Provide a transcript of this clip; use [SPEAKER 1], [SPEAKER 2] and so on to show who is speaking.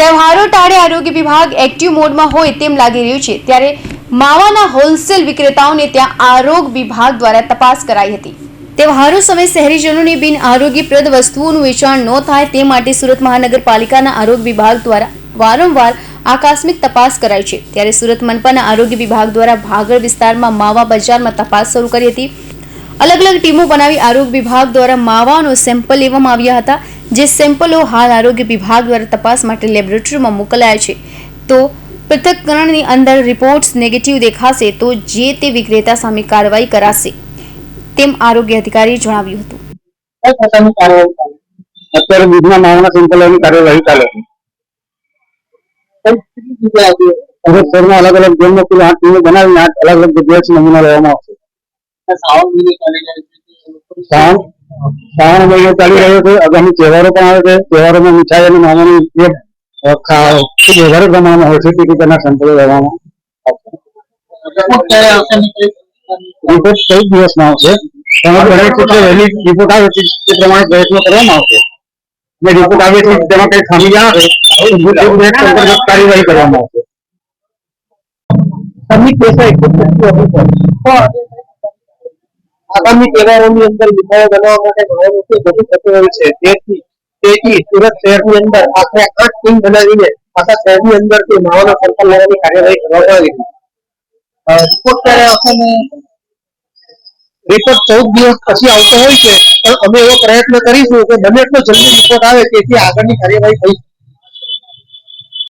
[SPEAKER 1] તહેવારો ટાળે આરોગ્ય વિભાગ એક્ટિવ મોડમાં હોય તેમ લાગી રહ્યું છે. ત્યારે માવાના હોલસેલ વિક્રેતાઓને ત્યાં આરોગ્ય વિભાગ દ્વારા તપાસ કરાઈ હતી. તહેવારો સમયે શહેરીજનોને બિન આરોગ્યપ્રદ વસ્તુઓનું વેચાણ ન થાય તે માટે સુરત મહાનગરપાલિકાના આરોગ્ય વિભાગ દ્વારા વારંવાર આકસ્મિક તપાસ કરાઈ છે. ત્યારે સુરત મનપાના આરોગ્ય વિભાગ દ્વારા ભાગળ વિસ્તારમાં માવા બજારમાં તપાસ શરૂ કરી હતી. અલગ અલગ ટીમો બનાવી આરોગ્ય વિભાગ દ્વારા માવાનો સેમ્પલ લેવામાં આવ્યા હતા. જે સેમ્પલો હાલ આરોગ્ય વિભાગ દ્વારા તપાસ માટે લેબોરેટરીમાં મોકલાયા છે. તો પૃથક્કરણની અંદર રિપોર્ટ્સ નેગેટિવ દેખાશે તો જે તે વિક્રેતા સામે કાર્યવાહી કરાશે તેમ આરોગ્ય અધિકારીએ જણાવ્યું હતું.
[SPEAKER 2] અત્યારે દૂધના માવાના સેમ્પલોની કાર્યવાહી ચાલે છે. શહેરમાં અલગ અલગ ઝોનમાં કુલ આઠ ટીમો બનાવીને આઠ અલગ અલગ જગ્યાએ નમૂના લેવામાં આવશે.
[SPEAKER 3] શ્રાવણ મહિનો ચાલી રહ્યો છે તે લોકોની
[SPEAKER 2] શ્રાવણ શ્રાવણ મહિનો ચાલી રહ્યો છે. આગામી તહેવારો પણ આવે છે. તહેવારોમાં મીઠાઈ અને માવાની ઉપયોગ અ, ખા- ખૂબ વધારે પ્રમાણમાં હોય છે. તેથી તેના સેમ્પલો લેવામાં આવશે.
[SPEAKER 3] રિપોર્ટ ક્યારે આવશે અને કઈ પ્રકારની
[SPEAKER 2] રિપોર્ટ ચૌદ દિવસમાં આવશે? તમે ઘણી ક્ષેત્રે વહેલી રિપોર્ટ આવે છે. તે પ્રમાણે પ્રયત્નો કરવામાં આવશે. અને રિપોર્ટ આવે છે તેમાં કઈ ખામી જણાશે તો મુજબ અંતર્ગત કાર્યવાહી કરવામાં આવશે.
[SPEAKER 3] સમિત પૈસા એકત્રિત કરવું પડે. આગામી તહેવારોની અંદર મીઠાઈઓ બનાવવા માટે ઘણો ઉપયોગ વધુ થતો હોય છે, તેથી તેથી સુરત શહેરની અંદર આખરે આઠ ટીમ બનાવીને આખા શહેરની અંદર તે માવાના સંકલ્પ લેવાની કાર્યવાહી કરવામાં આવી. રિપોર્ટ રિપોર્ટ ચૌદ દિવસ પછી આવતો હોય છે, પણ અમે એવો પ્રયત્ન કરીશું કે બને એટલો જલ્દી રિપોર્ટ આવે તેથી આગળની કાર્યવાહી થઈ.